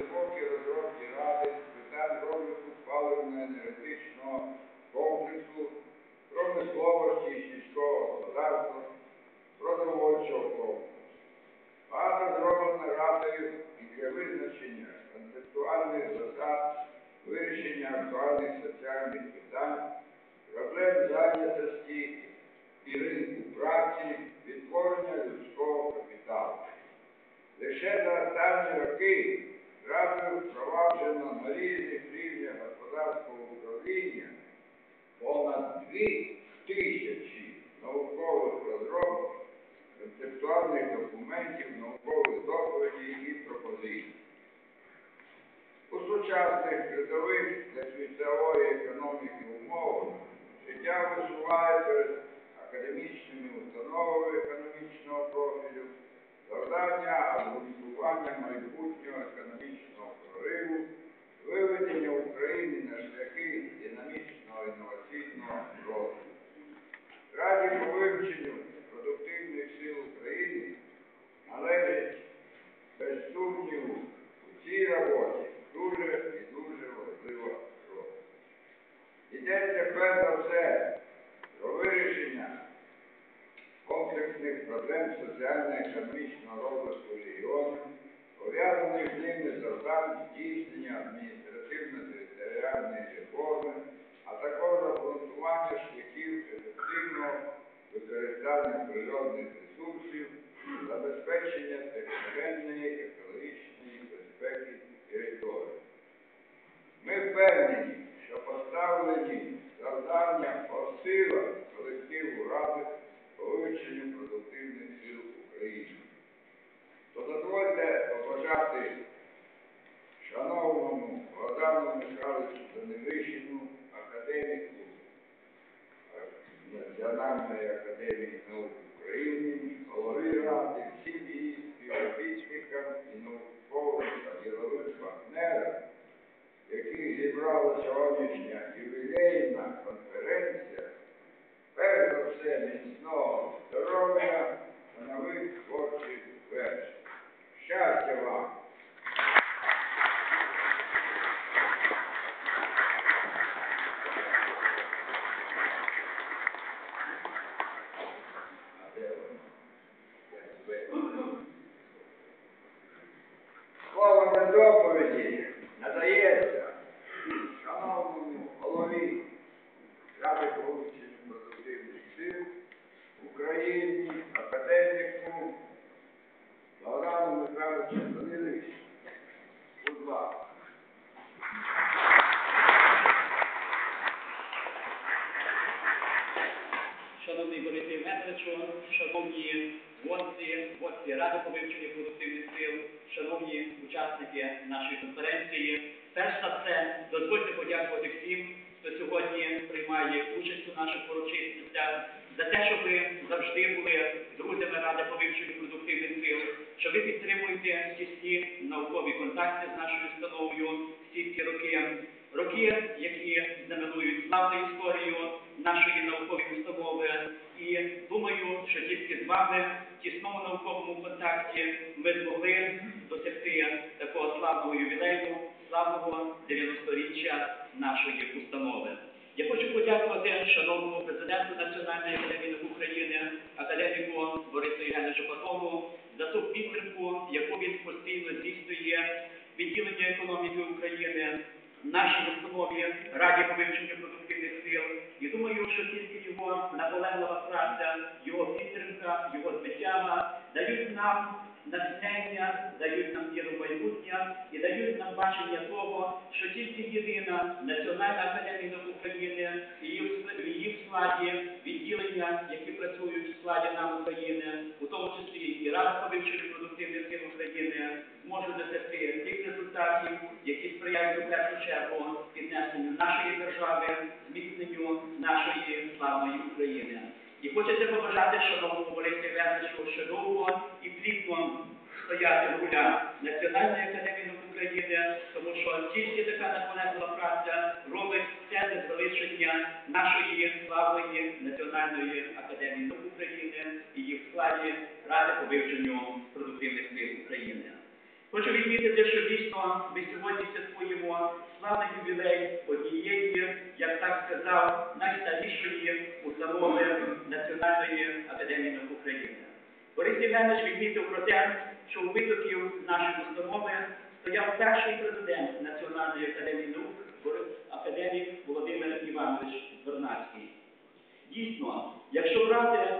глибокі розробки ради з питань розвитку паливно-енергетичного комплексу, промисловості і сільського господарства, продовольчого комплексу. Багато зроблено радою і для визначення концептуальних засад, вирішення актуальних соціальних питань, проблем зайнятості і ринку праці, відтворення людського капіталу. Лише за останні роки радою впроваджено на різних рівнях господарського управління понад дві тисячі наукових розробок, концептуальних документів, наукових доповідей і пропозицій. У сучасних світових для світової економіки умовах життя висуває перед академічними установами економічного профілю завдання обґрунтування майбутнього економічного прориву, виведення України на шляхи динамічного інноваційного розвитку. Раді по вивченню продуктивних сил України належить без сумніву у цій роботі дуже і дуже важлива роля. Йдеться перш за все про вирішення комплексних проблем соціально-економічного розвитку регіону, пов'язаних з ними завдань здійснення адміністративно-територіальної реформи, а також обґрунтування шляхів ефективного використання природних ресурсів, забезпечення техногенної екологічної propria vita. Gli ebrei Шановний Борис Євгеновичу, шановні гості, гості Ради по вивченню продуктивних сил, шановні учасники нашої конференції. Перш за все, дозвольте подякувати всім, хто сьогодні приймає участь у наших урочистостях, за те, що ви завжди були друзями Ради по вивченню продуктивних сил, що ви підтримуєте тісні наукові контакти з нашою установою всі ці роки. Роки, які знаменують славну історію нашої наукової установи, і думаю, що тільки з вами в тісному науковому контакті ми змогли досягти такого славного ювілею, славного 90-річчя нашої установи. Я хочу подякувати шановному президенту Національної академії України, академіку Борису Євгеновичу Патону, за ту підтримку, яку він постійно здійснює відділення економіки України нашій установі Раді по вивченню продуктивних сил. І думаю, що тільки його наполеглива праця, його підтримка, його звитяга дають нам натхнення, дають нам віру майбутнє і дають нам бачення того, що тільки єдина Національна академія України і її в- складі відділення, які працюють в складі нам України, у тому числі і Рада по продуктивних сил України, зможуть досягти тих результатів, які сприяють у першу чергу піднесенню нашої держави, зміцненню нашої славної України. І хочеться побажати шановному Борису Євгеновичу ще довго і плідно стояти в гулях Національної академії України, тому що тільки така наполеглива праця робить все для залишення нашої славної Національної академії України і її в складі Ради по вивченню продуктивних сил України. Хочу відмітити, що дійсно ми сьогодні святкуємо славний ювілей однієї, як так сказав, найстарішої установи Національної академії наук України. Борис Євгенович відмітив про те, що у витоків нашої установи стояв перший президент Національної академії наук, академік Володимир Іванович Вернадський. Дійсно, якщо брати